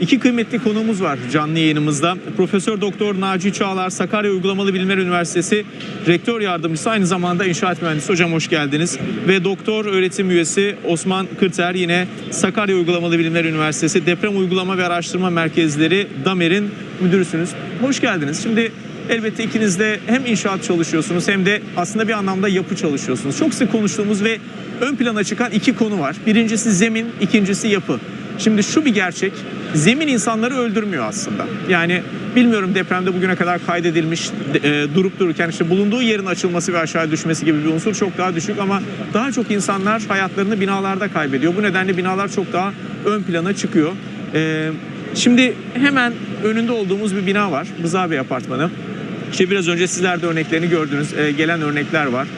İki kıymetli konuğumuz var canlı yayınımızda. Profesör Doktor Naci Çağlar Sakarya Uygulamalı Bilimler Üniversitesi Rektör Yardımcısı aynı zamanda inşaat mühendisi. Hocam hoş geldiniz. Ve doktor öğretim üyesi Osman Kırter yine Sakarya Uygulamalı Bilimler Üniversitesi Deprem Uygulama ve Araştırma Merkezleri DAMER'in müdürüsünüz. Hoş geldiniz. Şimdi elbette ikiniz de hem inşaat çalışıyorsunuz hem de aslında bir anlamda yapı çalışıyorsunuz. Çok sık konuştuğumuz ve ön plana çıkan iki konu var. Birincisi zemin, ikincisi yapı. Şimdi şu bir gerçek. Zemin insanları öldürmüyor aslında. Yani bilmiyorum depremde bugüne kadar kaydedilmiş e, durup dururken işte bulunduğu yerin açılması ve aşağı düşmesi gibi bir unsur çok daha düşük ama daha çok insanlar hayatlarını binalarda kaybediyor. Bu nedenle binalar çok daha ön plana çıkıyor. E, şimdi hemen önünde olduğumuz bir bina var. Rıza Apartmanı. İşte biraz önce sizler de örneklerini gördünüz. E, gelen örnekler var.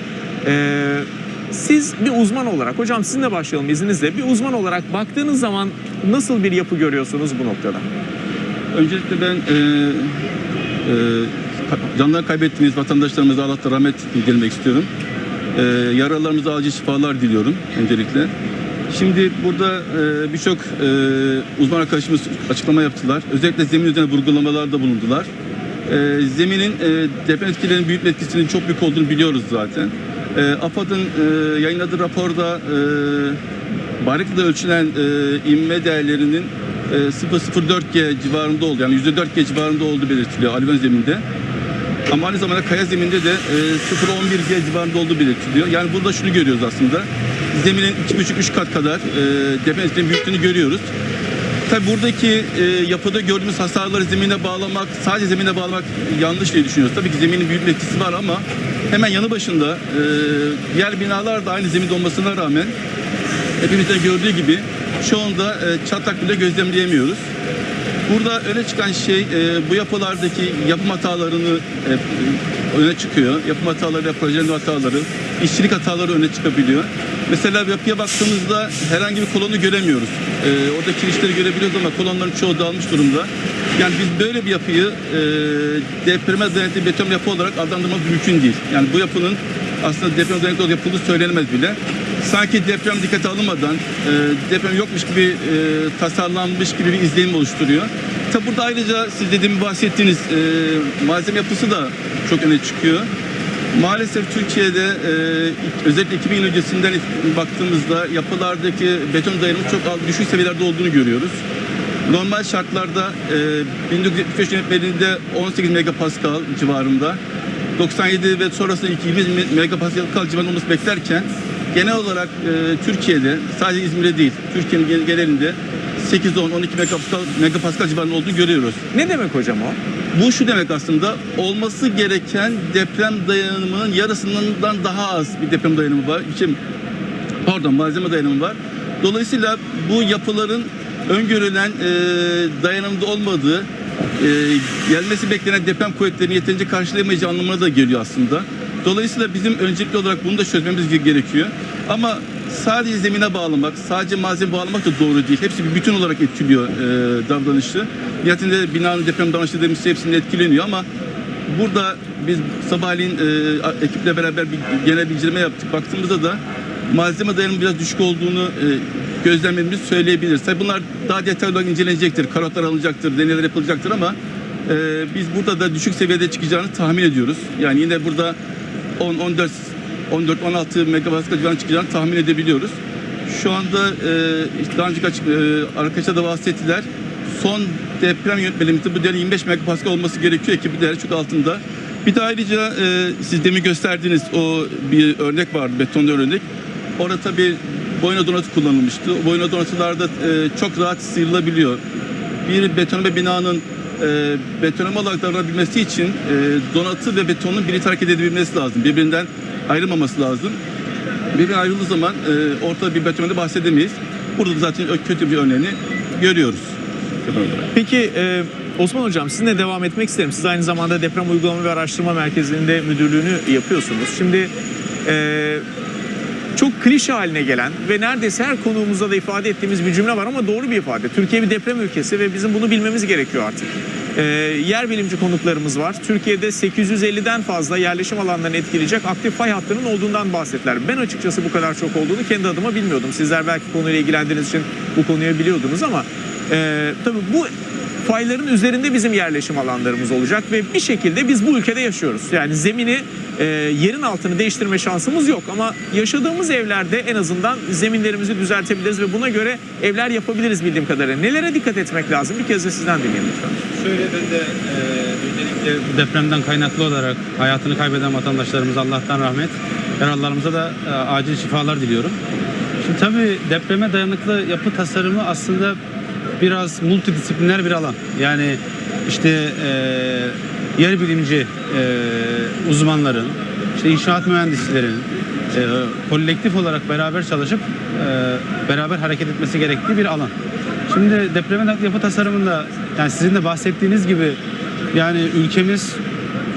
E, siz bir uzman olarak, hocam sizinle başlayalım izninizle. Bir uzman olarak baktığınız zaman nasıl bir yapı görüyorsunuz bu noktada? Öncelikle ben e, e, canlarını kaybettiğimiz vatandaşlarımıza Allah'ta rahmet dilemek istiyorum. E, yaralarımıza acil şifalar diliyorum öncelikle. Şimdi burada e, birçok e, uzman arkadaşımız açıklama yaptılar. Özellikle zemin üzerine vurgulamalarda bulundular. E, zeminin e, deprem etkilerinin büyük etkisinin çok büyük olduğunu biliyoruz zaten. E, AFAD'ın e, yayınladığı raporda e, Barika'da ölçülen e, inme değerlerinin e, 0.04G civarında oldu. Yani %4G civarında olduğu belirtiliyor alüvyon zeminde. Ama aynı zamanda kaya zeminde de e, 0.11G civarında olduğu belirtiliyor. Yani burada şunu görüyoruz aslında. Zeminin 2,5-3 kat kadar e, deprem büyüklüğünü görüyoruz. Tabi buradaki e, yapıda gördüğümüz hasarları zemine bağlamak, sadece zemine bağlamak yanlış diye düşünüyoruz. Tabii ki zeminin büyük bir etkisi var ama hemen yanı başında e, diğer binalar da aynı zeminde olmasına rağmen hepimizde gördüğü gibi şu anda e, çatlak bile gözlemleyemiyoruz. Burada öne çıkan şey e, bu yapılardaki yapım hatalarını e, öne çıkıyor. Yapım hataları ve projenin hataları, işçilik hataları öne çıkabiliyor. Mesela yapıya baktığımızda herhangi bir kolonu göremiyoruz. E, orada kirişleri görebiliyoruz ama kolonların çoğu dağılmış durumda. Yani biz böyle bir yapıyı e, depreme dayanıklı beton yapı olarak adlandırmamız mümkün değil. Yani bu yapının aslında deprem dayanıklı yapıldığı söylenemez bile. Sanki deprem dikkate alınmadan e, deprem yokmuş gibi e, tasarlanmış gibi bir izlenim oluşturuyor. Tabi burada ayrıca siz dediğim bahsettiğiniz e, malzeme yapısı da çok öne çıkıyor. Maalesef Türkiye'de e, özellikle 2000 yıl öncesinden baktığımızda yapılardaki beton dayanımı çok az, düşük seviyelerde olduğunu görüyoruz. Normal şartlarda e, 1975 yönetmeliğinde 18 megapascal civarında 97 ve sonrasında 20 megapascal civarında olması beklerken genel olarak e, Türkiye'de sadece İzmir'de değil Türkiye'nin genelinde 8 10 12 megapascal, megapascal civarında olduğunu görüyoruz. Ne demek hocam o? Bu şu demek aslında olması gereken deprem dayanımının yarısından daha az bir deprem dayanımı var. İçim, pardon malzeme dayanımı var. Dolayısıyla bu yapıların öngörülen e, dayanımda olmadığı e, gelmesi beklenen deprem kuvvetlerini yeterince karşılayamayacağı anlamına da geliyor aslında. Dolayısıyla bizim öncelikli olarak bunu da çözmemiz gerekiyor. Ama sadece zemine bağlamak, sadece malzeme bağlamak da doğru değil. Hepsi bir bütün olarak etkiliyor e, davranışı. Nihayetinde binanın deprem davranışı dediğimiz şey hepsinin etkileniyor ama burada biz sabahleyin e, ekiple beraber bir genel inceleme yaptık. Baktığımızda da malzeme dayanımı biraz düşük olduğunu e, gözlemlediğimizi söyleyebiliriz. Tabii bunlar daha detaylı olarak incelenecektir. Karotlar alınacaktır, deneyler yapılacaktır ama e, biz burada da düşük seviyede çıkacağını tahmin ediyoruz. Yani yine burada 10, 14, 14, 16 megapascal civarında çıkacağını tahmin edebiliyoruz. Şu anda e, daha önceki açık, e, arkadaşlar da bahsettiler. Son deprem yönetmeliğimizde bu değerin 25 megapascal olması gerekiyor ki bu değer çok altında. Bir de ayrıca e, siz demin gösterdiğiniz o bir örnek vardı, betonlu örnek. Orada tabii boyuna donatı kullanılmıştı. O boyuna donatılarda e, çok rahat sıyrılabiliyor. Bir betonarme binanın e, betonarme olarak davranabilmesi için e, donatı ve betonun birlikte hareket edebilmesi lazım. Birbirinden ayrılmaması lazım. Birbirine ayrıldığı zaman e, ortada bir betonarme bahsedemeyiz. Burada da zaten kötü bir örneğini görüyoruz. Peki e, Osman Hocam sizinle devam etmek isterim. Siz aynı zamanda Deprem Uygulama ve Araştırma Merkezi'nde müdürlüğünü yapıyorsunuz. Şimdi e, çok klişe haline gelen ve neredeyse her konuğumuzda da ifade ettiğimiz bir cümle var ama doğru bir ifade. Türkiye bir deprem ülkesi ve bizim bunu bilmemiz gerekiyor artık. E, yer bilimci konuklarımız var. Türkiye'de 850'den fazla yerleşim alanlarını etkileyecek aktif fay hattının olduğundan bahsettiler. Ben açıkçası bu kadar çok olduğunu kendi adıma bilmiyordum. Sizler belki konuyla ilgilendiğiniz için bu konuyu biliyordunuz ama Ee, tabii bu fayların üzerinde bizim yerleşim alanlarımız olacak ve bir şekilde biz bu ülkede yaşıyoruz. Yani zemini, e, yerin altını değiştirme şansımız yok ama yaşadığımız evlerde en azından zeminlerimizi düzeltebiliriz ve buna göre evler yapabiliriz bildiğim kadarıyla. Nelere dikkat etmek lazım? Bir kez de sizden dinleyelim lütfen. Şöyle ben de e, öncelikle depremden kaynaklı olarak hayatını kaybeden vatandaşlarımıza Allah'tan rahmet, yaralılarımıza da e, acil şifalar diliyorum. Şimdi tabii depreme dayanıklı yapı tasarımı aslında biraz multidisipliner bir alan. Yani işte e, yer bilimci e, uzmanların, işte inşaat mühendislerin e, kolektif olarak beraber çalışıp e, beraber hareket etmesi gerektiği bir alan. Şimdi depreme dayanıklı yapı tasarımında yani sizin de bahsettiğiniz gibi yani ülkemiz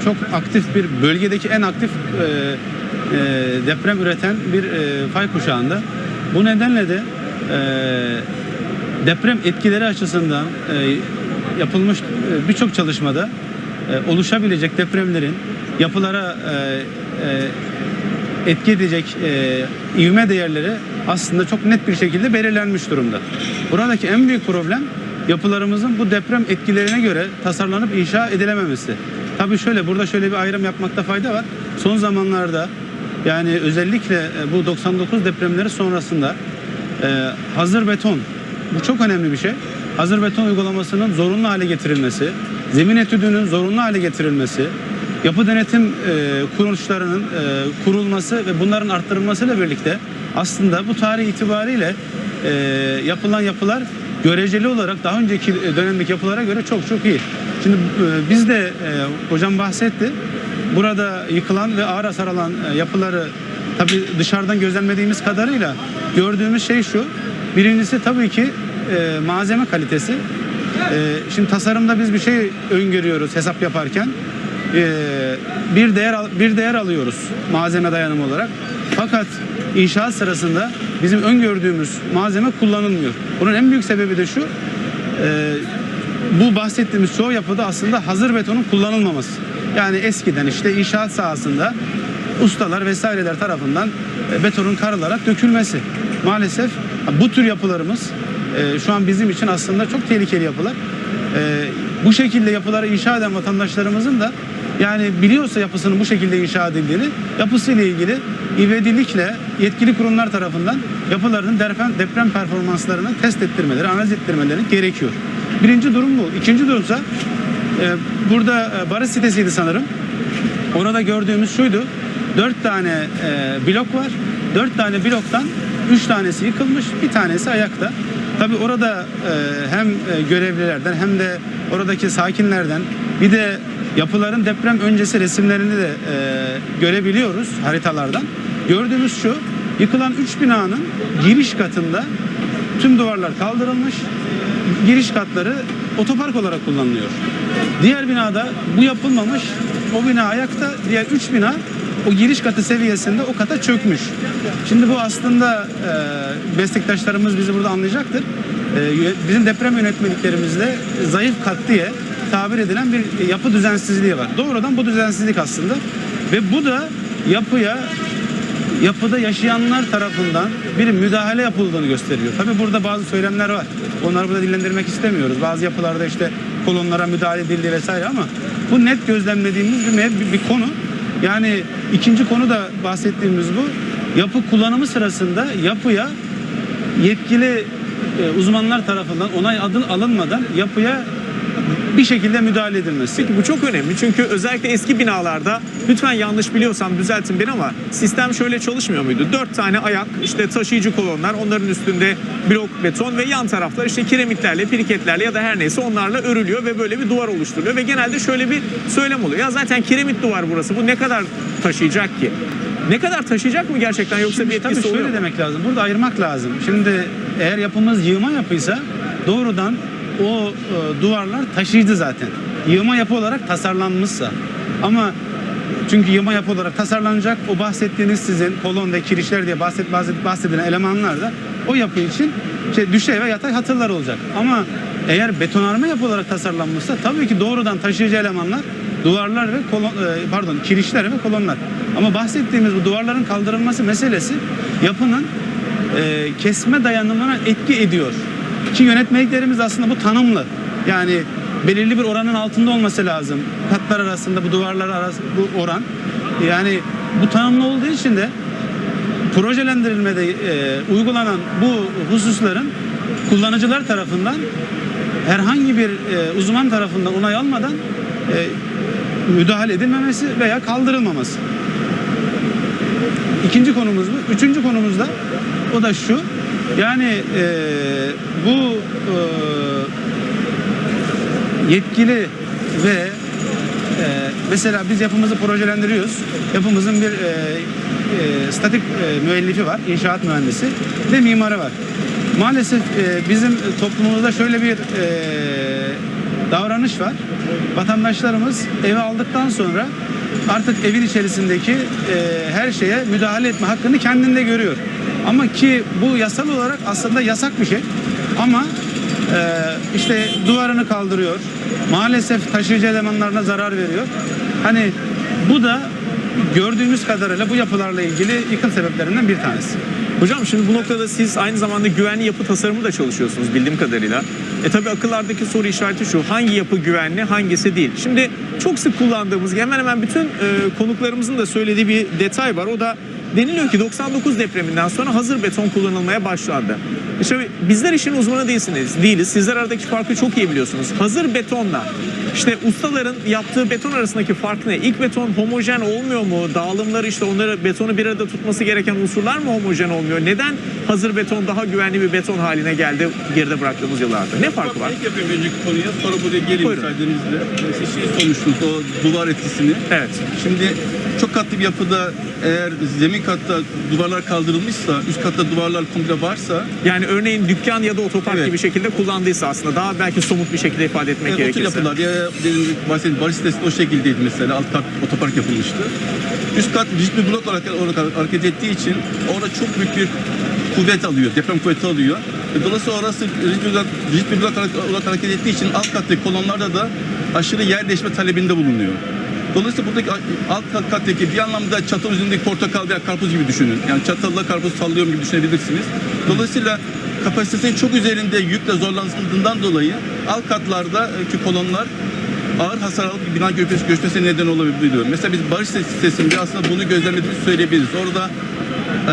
çok aktif bir bölgedeki en aktif e, e, deprem üreten bir e, fay kuşağında. Bu nedenle de e, deprem etkileri açısından e, yapılmış e, birçok çalışmada e, oluşabilecek depremlerin yapılara e, e, etki edecek ivme değerleri aslında çok net bir şekilde belirlenmiş durumda. Buradaki en büyük problem yapılarımızın bu deprem etkilerine göre tasarlanıp inşa edilememesi. Tabii şöyle burada şöyle bir ayrım yapmakta fayda var. Son zamanlarda yani özellikle bu 99 depremleri sonrasında hazır beton bu çok önemli bir şey. Hazır beton uygulamasının zorunlu hale getirilmesi, zemin etüdünün zorunlu hale getirilmesi, yapı denetim e, kuruluşlarının e, kurulması ve bunların arttırılmasıyla birlikte aslında bu tarih itibariyle e, yapılan yapılar göreceli olarak daha önceki dönemdeki yapılara göre çok çok iyi. Şimdi e, biz de e, hocam bahsetti. Burada yıkılan ve ağır hasar alan e, yapıları tabii dışarıdan gözlemlediğimiz kadarıyla gördüğümüz şey şu. Birincisi tabii ki e, malzeme kalitesi. E, şimdi tasarımda biz bir şey öngörüyoruz hesap yaparken. E, bir değer bir değer alıyoruz malzeme dayanımı olarak. Fakat inşaat sırasında bizim öngördüğümüz malzeme kullanılmıyor. Bunun en büyük sebebi de şu. e, bu bahsettiğimiz çoğu yapıda aslında hazır betonun kullanılmaması. Yani eskiden işte inşaat sahasında ustalar vesaireler tarafından e, betonun karılarak dökülmesi. Maalesef bu tür yapılarımız e, şu an bizim için aslında çok tehlikeli yapılar. E, bu şekilde yapıları inşa eden vatandaşlarımızın da yani biliyorsa yapısının bu şekilde inşa edildiğini yapısıyla ilgili ivedilikle yetkili kurumlar tarafından yapılarının deprem, deprem performanslarını test ettirmeleri, analiz ettirmeleri gerekiyor. Birinci durum bu. İkinci durumsa e, burada e, barış sitesiydi sanırım. Orada gördüğümüz şuydu. Dört tane e, blok var. Dört tane bloktan üç tanesi yıkılmış, bir tanesi ayakta. Tabi orada e, hem e, görevlilerden hem de oradaki sakinlerden bir de yapıların deprem öncesi resimlerini de e, görebiliyoruz haritalardan. Gördüğümüz şu, yıkılan üç binanın giriş katında tüm duvarlar kaldırılmış, giriş katları otopark olarak kullanılıyor. Diğer binada bu yapılmamış, o bina ayakta, diğer üç bina o giriş katı seviyesinde o kata çökmüş. Şimdi bu aslında e, meslektaşlarımız bizi burada anlayacaktır. E, bizim deprem yönetmeliklerimizde zayıf kat diye tabir edilen bir yapı düzensizliği var. Doğrudan bu düzensizlik aslında ve bu da yapıya yapıda yaşayanlar tarafından bir müdahale yapıldığını gösteriyor. Tabii burada bazı söylemler var. Onları burada dillendirmek istemiyoruz. Bazı yapılarda işte kolonlara müdahale edildi vesaire ama bu net gözlemlediğimiz bir, mev- bir konu. Yani ikinci konu da bahsettiğimiz bu. Yapı kullanımı sırasında yapıya yetkili e, uzmanlar tarafından onay adın alınmadan yapıya bir şekilde müdahale edilmesi. Peki bu çok önemli çünkü özellikle eski binalarda lütfen yanlış biliyorsam düzeltin beni ama sistem şöyle çalışmıyor muydu? Dört tane ayak işte taşıyıcı kolonlar onların üstünde blok beton ve yan taraflar işte kiremitlerle piriketlerle ya da her neyse onlarla örülüyor ve böyle bir duvar oluşturuyor ve genelde şöyle bir söylem oluyor. Ya zaten kiremit duvar burası bu ne kadar taşıyacak ki? Ne kadar taşıyacak mı gerçekten yoksa bir etkisi tabii oluyor şöyle mu? demek lazım. Burada ayırmak lazım. Şimdi eğer yapımız yığma yapıysa doğrudan o e, duvarlar taşıyıcı zaten. Yığma yapı olarak tasarlanmışsa. Ama çünkü yığma yapı olarak tasarlanacak o bahsettiğiniz sizin kolon ve kirişler diye bahset, bahset, bahsedilen elemanlar da o yapı için şey, düşey ve yatay hatırlar olacak. Ama eğer betonarme yapı olarak tasarlanmışsa tabii ki doğrudan taşıyıcı elemanlar duvarlar ve kolon, e, pardon kirişler ve kolonlar. Ama bahsettiğimiz bu duvarların kaldırılması meselesi yapının e, kesme dayanımına etki ediyor. Ki yönetmeliklerimiz aslında bu tanımlı. Yani belirli bir oranın altında olması lazım. Katlar arasında bu duvarlar arası bu oran. Yani bu tanımlı olduğu için de projelendirilmede e, uygulanan bu hususların kullanıcılar tarafından herhangi bir e, uzman tarafından onay almadan e, müdahale edilmemesi veya kaldırılmaması. İkinci konumuz bu. Üçüncü konumuz da o da şu. Yani e, bu e, yetkili ve e, mesela biz yapımızı projelendiriyoruz. Yapımızın bir e, e, statik e, müellifi var, inşaat mühendisi ve mimarı var. Maalesef e, bizim toplumumuzda şöyle bir e, davranış var. Vatandaşlarımız evi aldıktan sonra artık evin içerisindeki e, her şeye müdahale etme hakkını kendinde görüyor. Ama ki bu yasal olarak aslında yasak bir şey. Ama e, işte duvarını kaldırıyor. Maalesef taşıyıcı elemanlarına zarar veriyor. Hani bu da gördüğümüz kadarıyla bu yapılarla ilgili yıkım sebeplerinden bir tanesi. Hocam şimdi bu noktada siz aynı zamanda güvenli yapı tasarımı da çalışıyorsunuz bildiğim kadarıyla. E tabi akıllardaki soru işareti şu hangi yapı güvenli hangisi değil. Şimdi çok sık kullandığımız hemen hemen bütün e, konuklarımızın da söylediği bir detay var. O da deniliyor ki 99 depreminden sonra hazır beton kullanılmaya başlandı. E şimdi bizler işin uzmanı değilsiniz, değiliz. Sizler aradaki farkı çok iyi biliyorsunuz. Hazır betonla işte ustaların yaptığı beton arasındaki fark ne? İlk beton homojen olmuyor mu? Dağılımları işte onları betonu bir arada tutması gereken unsurlar mı homojen olmuyor? Neden hazır beton daha güvenli bir beton haline geldi geride bıraktığımız yıllarda? Ne farkı var? İlk yapayım önceki konuya sonra buraya geleyim Buyurun. müsaadenizle. Siz şeyi sormuştunuz o duvar etkisini. Evet. Şimdi çok katlı bir yapıda eğer zemin katta duvarlar kaldırılmışsa, üst katta duvarlar komple varsa Yani örneğin dükkan ya da otopark Evet. gibi şekilde kullandıysa aslında daha belki somut bir şekilde ifade etmek Evet, o tür gerekirse. yapılar ya gibi bahsettiğim barış sitesi o şekildeydi mesela alt kat otopark yapılmıştı. Üst kat rigid bir blok olarak, olarak hareket ettiği için orada çok büyük bir kuvvet alıyor, deprem kuvveti alıyor. E, Dolayısıyla orası rigid bir blok, olarak, hareket ettiği için alt kattaki kolonlarda da aşırı yer değişme talebinde bulunuyor. Dolayısıyla buradaki alt kat kattaki bir anlamda çatal üzerindeki portakal veya karpuz gibi düşünün. Yani çatalla karpuz sallıyorum gibi düşünebilirsiniz. Dolayısıyla kapasitesinin çok üzerinde yükle zorlandığından dolayı alt katlardaki kolonlar ağır hasar alıp bina göçmesi, göçmesine neden olabiliyor. Mesela biz barış sitesinde aslında bunu gözlemlediğimizi söyleyebiliriz. Orada e,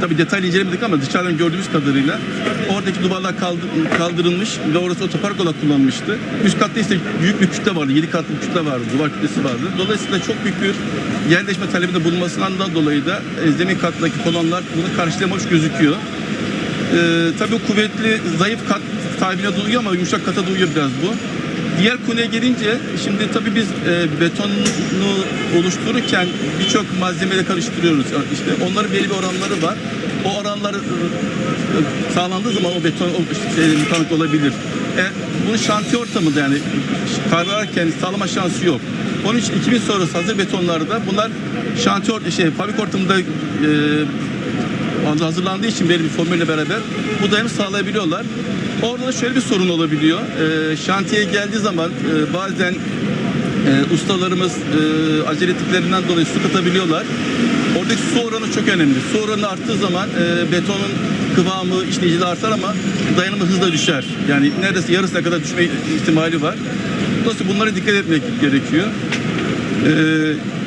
tabii detaylı incelemedik ama dışarıdan gördüğümüz kadarıyla oradaki duvarlar kaldır- kaldırılmış ve orası otopark olarak kullanılmıştı. Üst katta ise büyük bir kütle vardı. 7 katlı bir kütle vardı. Duvar kütlesi vardı. Dolayısıyla çok büyük bir yerleşme talebinde bulunmasından da dolayı da e, zemin kattaki kolonlar bunu karşılamamış gözüküyor. Ee, tabii kuvvetli, zayıf kat tabirine de uyuyor ama yumuşak kata da uyuyor biraz bu. Diğer konuya gelince şimdi tabii biz e, betonunu oluştururken birçok malzemeyle karıştırıyoruz. İşte onların belli bir oranları var. O oranlar e, sağlandığı zaman o beton o işte, mutabık olabilir. E, bunu şantiye ortamında yani kararken sağlama şansı yok. Onun için 2000 sonrası hazır betonlarda bunlar şantiye şey, fabrik ortamında e, hazırlandığı için belli bir formülle beraber bu dayanımı sağlayabiliyorlar. Orada da şöyle bir sorun olabiliyor. Ee, şantiyeye geldiği zaman e, bazen e, ustalarımız e, acele ettiklerinden dolayı su katabiliyorlar. Oradaki su oranı çok önemli. Su oranı arttığı zaman e, betonun kıvamı, işleyiciliği artar ama dayanımı hızla düşer. Yani neredeyse yarısına kadar düşme ihtimali var. Dolayısıyla bunlara dikkat etmek gerekiyor. Ee,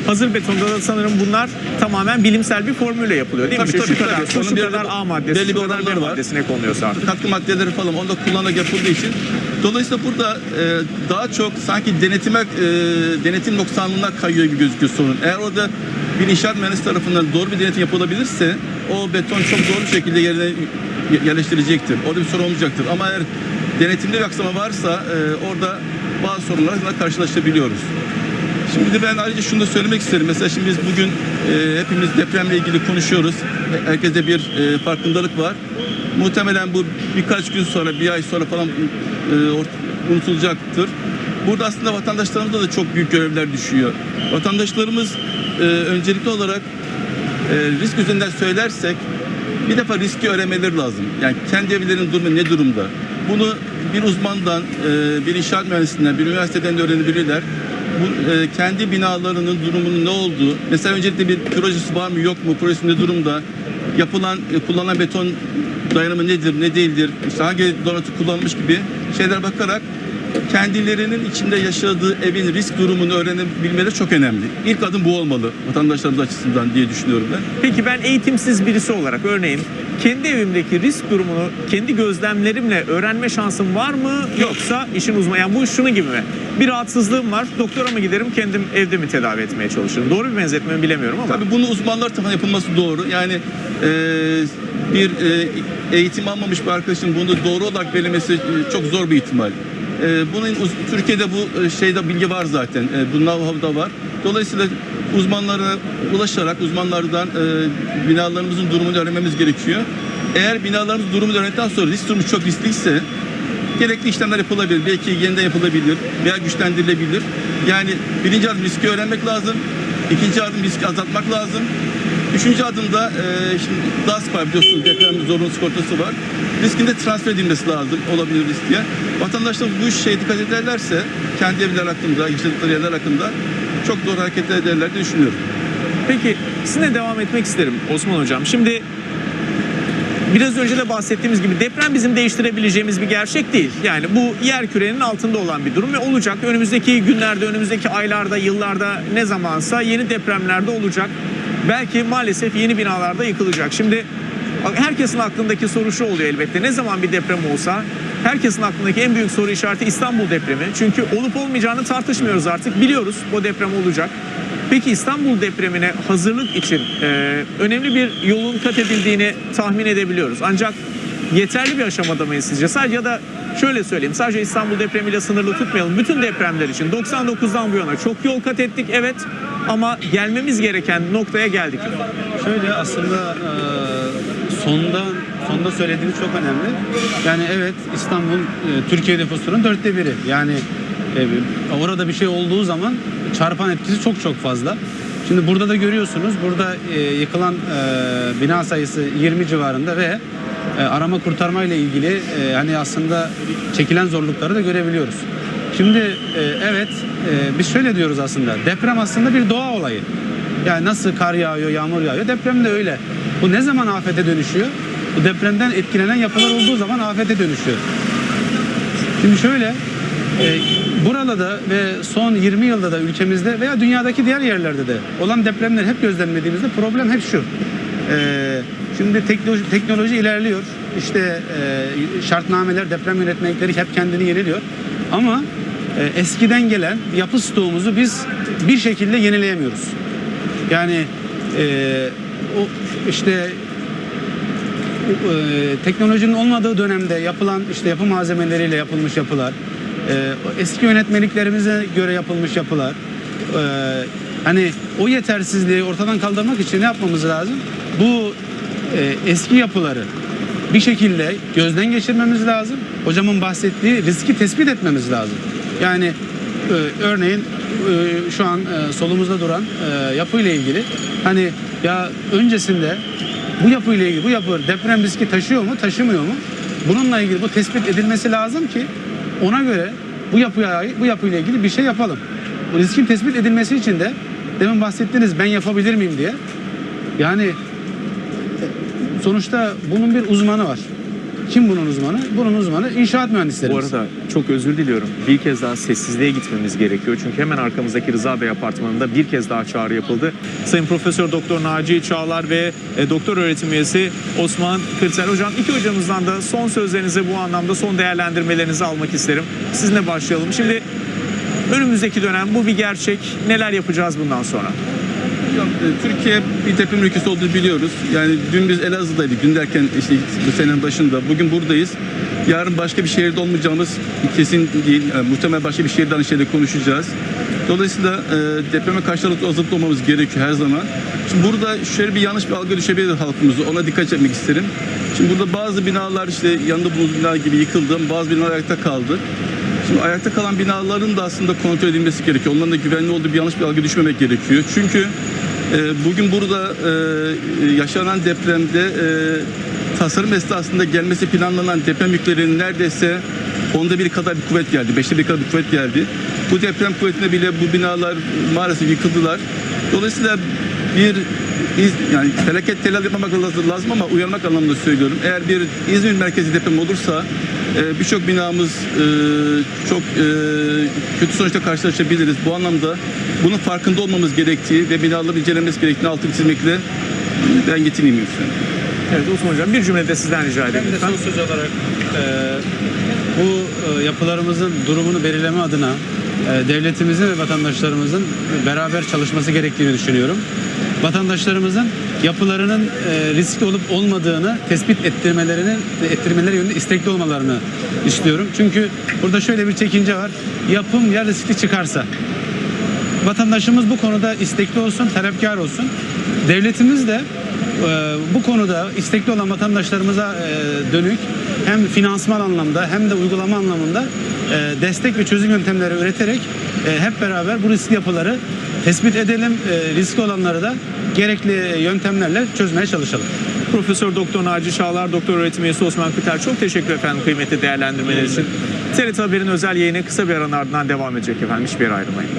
Hazır betonda da sanırım bunlar tamamen bilimsel bir formülle yapılıyor değil mi? Tabii, İşte tabii, şu kadar, tabii. Onun bir kadar A maddesi, belli bir kadar B maddesine konuluyorsa artık. katkı maddeleri falan onda kullanarak yapıldığı için dolayısıyla burada e, daha çok sanki denetime e, denetim noksanlığına kayıyor gibi gözüküyor sorun. Eğer orada bir inşaat mühendisi tarafından doğru bir denetim yapılabilirse o beton çok doğru bir şekilde yerine ye- yerleştirecektir. Orada bir sorun olmayacaktır. Ama eğer denetimde bir aksama varsa e, orada bazı sorunlarla karşılaşabiliyoruz. Şimdi de ben ayrıca şunu da söylemek isterim. Mesela şimdi biz bugün e, hepimiz depremle ilgili konuşuyoruz. Herkeste bir e, farkındalık var. Muhtemelen bu birkaç gün sonra, bir ay sonra falan e, unutulacaktır. Burada aslında vatandaşlarımıza da çok büyük görevler düşüyor. Vatandaşlarımız e, öncelikli olarak e, risk üzerinden söylersek bir defa riski öğrenmeleri lazım. Yani kendi evlerinin durumu ne durumda? Bunu bir uzmandan, e, bir inşaat mühendisinden, bir üniversiteden de öğrenebilirler. Bu, e, kendi binalarının durumunun ne olduğu, mesela öncelikle bir projesi var mı yok mu, projesi ne durumda, yapılan, e, kullanılan beton dayanımı nedir, ne değildir, işte hangi donatı kullanılmış gibi şeyler bakarak kendilerinin içinde yaşadığı evin risk durumunu öğrenebilmeleri çok önemli. İlk adım bu olmalı vatandaşlarımız açısından diye düşünüyorum ben. Peki ben eğitimsiz birisi olarak örneğin kendi evimdeki risk durumunu kendi gözlemlerimle öğrenme şansım var mı yoksa işin uzmanı yani bu şunu gibi mi? Bir rahatsızlığım var doktora mı giderim kendim evde mi tedavi etmeye çalışırım? Doğru bir benzetme mi bilemiyorum ama. Tabii bunu uzmanlar tarafından yapılması doğru. Yani e, bir e, eğitim almamış bir arkadaşın bunu doğru olarak belirlemesi e, çok zor bir ihtimal. E, bunun Türkiye'de bu e, şeyde bilgi var zaten. E, bu know-how da var. Dolayısıyla uzmanlara ulaşarak uzmanlardan e, binalarımızın durumunu öğrenmemiz gerekiyor. Eğer binalarımızın durumunu öğrendikten sonra risk durumu çok riskliyse gerekli işlemler yapılabilir. Belki yeniden yapılabilir veya güçlendirilebilir. Yani birinci adım riski öğrenmek lazım. İkinci adım riski azaltmak lazım. Üçüncü adımda e, şimdi DAS var biliyorsunuz deprem zorunlu sigortası var. Riskin de transfer edilmesi lazım olabilir risk diye. Vatandaşlar bu şeye dikkat ederlerse kendi evler hakkında, yaşadıkları yerler hakkında çok doğru hareketler ederler diye düşünüyorum. Peki sizinle devam etmek isterim Osman Hocam. Şimdi biraz önce de bahsettiğimiz gibi deprem bizim değiştirebileceğimiz bir gerçek değil. Yani bu yer kürenin altında olan bir durum ve olacak. Önümüzdeki günlerde, önümüzdeki aylarda, yıllarda ne zamansa yeni depremlerde olacak. Belki maalesef yeni binalarda yıkılacak. Şimdi herkesin aklındaki soru şu oluyor elbette. Ne zaman bir deprem olsa herkesin aklındaki en büyük soru işareti İstanbul depremi. Çünkü olup olmayacağını tartışmıyoruz artık. Biliyoruz o deprem olacak. Peki İstanbul depremine hazırlık için e, önemli bir yolun kat edildiğini tahmin edebiliyoruz. Ancak yeterli bir aşamada mıyız sizce? Sadece ya da şöyle söyleyeyim sadece İstanbul depremiyle sınırlı tutmayalım. Bütün depremler için 99'dan bu yana çok yol kat ettik evet ama gelmemiz gereken noktaya geldik. Şöyle aslında e, sonda sonda söylediğiniz çok önemli. Yani evet İstanbul e, Türkiye nüfusunun dörtte biri. Yani e, orada bir şey olduğu zaman çarpan etkisi çok çok fazla. Şimdi burada da görüyorsunuz burada e, yıkılan bina sayısı 20 civarında ve e, arama kurtarma ile ilgili e, hani aslında çekilen zorlukları da görebiliyoruz. Şimdi e, evet biz şöyle diyoruz aslında deprem aslında bir doğa olayı. Yani nasıl kar yağıyor, yağmur yağıyor. Deprem de öyle. Bu ne zaman afete dönüşüyor? Bu depremden etkilenen yapılar olduğu zaman afete dönüşüyor. Şimdi şöyle, e, burada da ve son 20 yılda da ülkemizde veya dünyadaki diğer yerlerde de olan depremler hep gözlemlediğimizde problem hep şu. E, şimdi teknoloji, teknoloji ilerliyor. İşte e, şartnameler, deprem yönetmelikleri hep kendini yeniliyor. Ama e, eskiden gelen yapı stoğumuzu biz bir şekilde yenileyemiyoruz. Yani e, o işte teknolojinin olmadığı dönemde yapılan işte yapı malzemeleriyle yapılmış yapılar, eski yönetmeliklerimize göre yapılmış yapılar, hani o yetersizliği ortadan kaldırmak için ne yapmamız lazım? Bu e, eski yapıları bir şekilde gözden geçirmemiz lazım. Hocamın bahsettiği riski tespit etmemiz lazım. Yani e, örneğin e, şu an e, solumuzda duran e, yapıyla ilgili hani ya öncesinde bu yapıyla ilgili bu yapı deprem riski taşıyor mu taşımıyor mu? Bununla ilgili bu tespit edilmesi lazım ki ona göre bu yapıya bu yapıyla ilgili bir şey yapalım. Bu riskin tespit edilmesi için de demin bahsettiniz ben yapabilir miyim diye. Yani sonuçta bunun bir uzmanı var. Kim bunun uzmanı? Bunun uzmanı inşaat mühendisleri. Bu arada çok özür diliyorum. Bir kez daha sessizliğe gitmemiz gerekiyor. Çünkü hemen arkamızdaki Rıza Bey apartmanında bir kez daha çağrı yapıldı. Sayın Profesör Doktor Naci Çağlar ve e, doktor öğretim üyesi Osman Kırtel. Hocam iki hocamızdan da son sözlerinizi bu anlamda son değerlendirmelerinizi almak isterim. Sizinle başlayalım. Şimdi önümüzdeki dönem bu bir gerçek. Neler yapacağız bundan sonra? E, Türkiye bir deprem ülkesi olduğunu biliyoruz. Yani dün biz Elazığ'daydık. Dün derken işte bu senenin başında. Bugün buradayız. Yarın başka bir şehirde olmayacağımız kesin değil. Yani muhtemelen başka bir şehirde aynı şeyde konuşacağız. Dolayısıyla e, depreme karşı hazırlıklı olmamız gerekiyor her zaman. Şimdi burada şöyle bir yanlış bir algı düşebilir halkımızı. Ona dikkat etmek isterim. Şimdi burada bazı binalar işte yanında bulunduğumuz bina gibi yıkıldı. Bazı binalar ayakta kaldı. Şimdi ayakta kalan binaların da aslında kontrol edilmesi gerekiyor. Onların da güvenli olduğu bir yanlış bir algı düşmemek gerekiyor. Çünkü e, bugün burada e, yaşanan depremde e, tasarım esnasında gelmesi planlanan deprem yüklerinin neredeyse onda bir kadar bir kuvvet geldi. Beşte bir kadar bir kuvvet geldi. Bu deprem kuvvetine bile bu binalar maalesef yıkıldılar. Dolayısıyla bir iz, yani felaket telafi yapmamak lazım ama uyarmak anlamında söylüyorum. Eğer bir İzmir merkezi deprem olursa e, birçok binamız e, çok e, kötü sonuçta karşılaşabiliriz. Bu anlamda bunun farkında olmamız gerektiği ve binaların incelenmesi gerektiğini altını çizmekle ben getireyim lütfen. Evet Osman Hocam bir cümle de sizden rica edeyim Ben de son söz olarak e, bu e, yapılarımızın durumunu belirleme adına e, devletimizin ve vatandaşlarımızın beraber çalışması gerektiğini düşünüyorum. Vatandaşlarımızın yapılarının e, riskli olup olmadığını tespit ettirmelerini ettirmeleri yönünde istekli olmalarını istiyorum. Çünkü burada şöyle bir çekince var. Yapım ya riskli çıkarsa vatandaşımız bu konuda istekli olsun, talepkar olsun. Devletimiz de e, bu konuda istekli olan vatandaşlarımıza e, dönük hem finansman anlamda hem de uygulama anlamında e, destek ve çözüm yöntemleri üreterek e, hep beraber bu riskli yapıları tespit edelim, e, riskli olanları da gerekli yöntemlerle çözmeye çalışalım. Profesör Doktor Naci Çağlar, Doktor Öğretim Üyesi Osman Küter çok teşekkür efendim kıymetli değerlendirmeler için. TRT Haber'in özel yayını kısa bir aranın ardından devam edecek efendim. Hiçbir ayrılmayın.